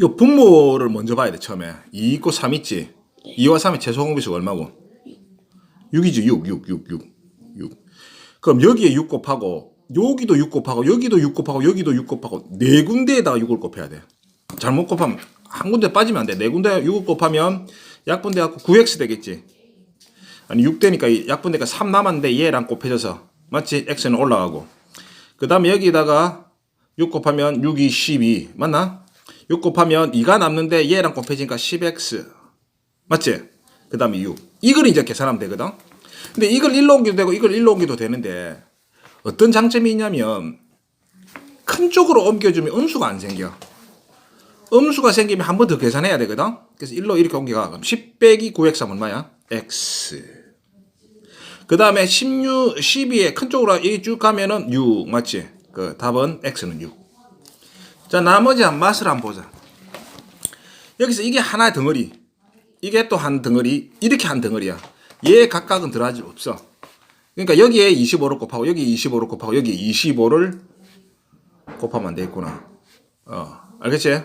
요 분모를 먼저 봐야 돼 처음에. 2 있고 3 있지. 2와 3의 최소 공비수가 얼마고? 6이지 6 6 6 6 6 그럼 여기에 6 곱하고 여기도 6 곱하고 여기도 6 곱하고 여기도 6 곱하고 네 군데에다가 6을 곱해야 돼. 잘못 곱하면 한 군데 빠지면 안돼네 군데 6을 곱하면 약분돼 갖고 9x 되겠지. 아니 6되니까 약분되니까 3 남았는데 얘랑 곱해져서 맞지 x는 올라가고. 그 다음에 여기다가 6 곱하면 6이 12 맞나? 6 곱하면 2가 남는데 얘랑 곱해지니까 10x 맞지? 그 다음에 6 이걸 이제 계산하면 되거든 근데 이걸 1로 옮겨도 되고 이걸 1로 옮겨도 되는데 어떤 장점이 있냐면 큰 쪽으로 옮겨주면 음수가 안 생겨 음수가 생기면 한 번 더 계산해야 되거든 그래서 1로 이렇게 옮겨가 그럼 10 빼기 9x 하면 얼마야? x 그 다음에 16, 12에 큰 쪽으로 이쭉 가면은 6 맞지? 그 답은 x는 6. 자 나머지 한 맛을 한번 보자. 여기서 이게 하나의 덩어리, 이게 또 한 덩어리, 이렇게 한 덩어리야. 얘 각각은 들어갈 일 없어. 그러니까 여기에 25를 곱하고 여기 25를 곱하고 여기 25를 곱하면 안 되겠구나. 어, 알겠지?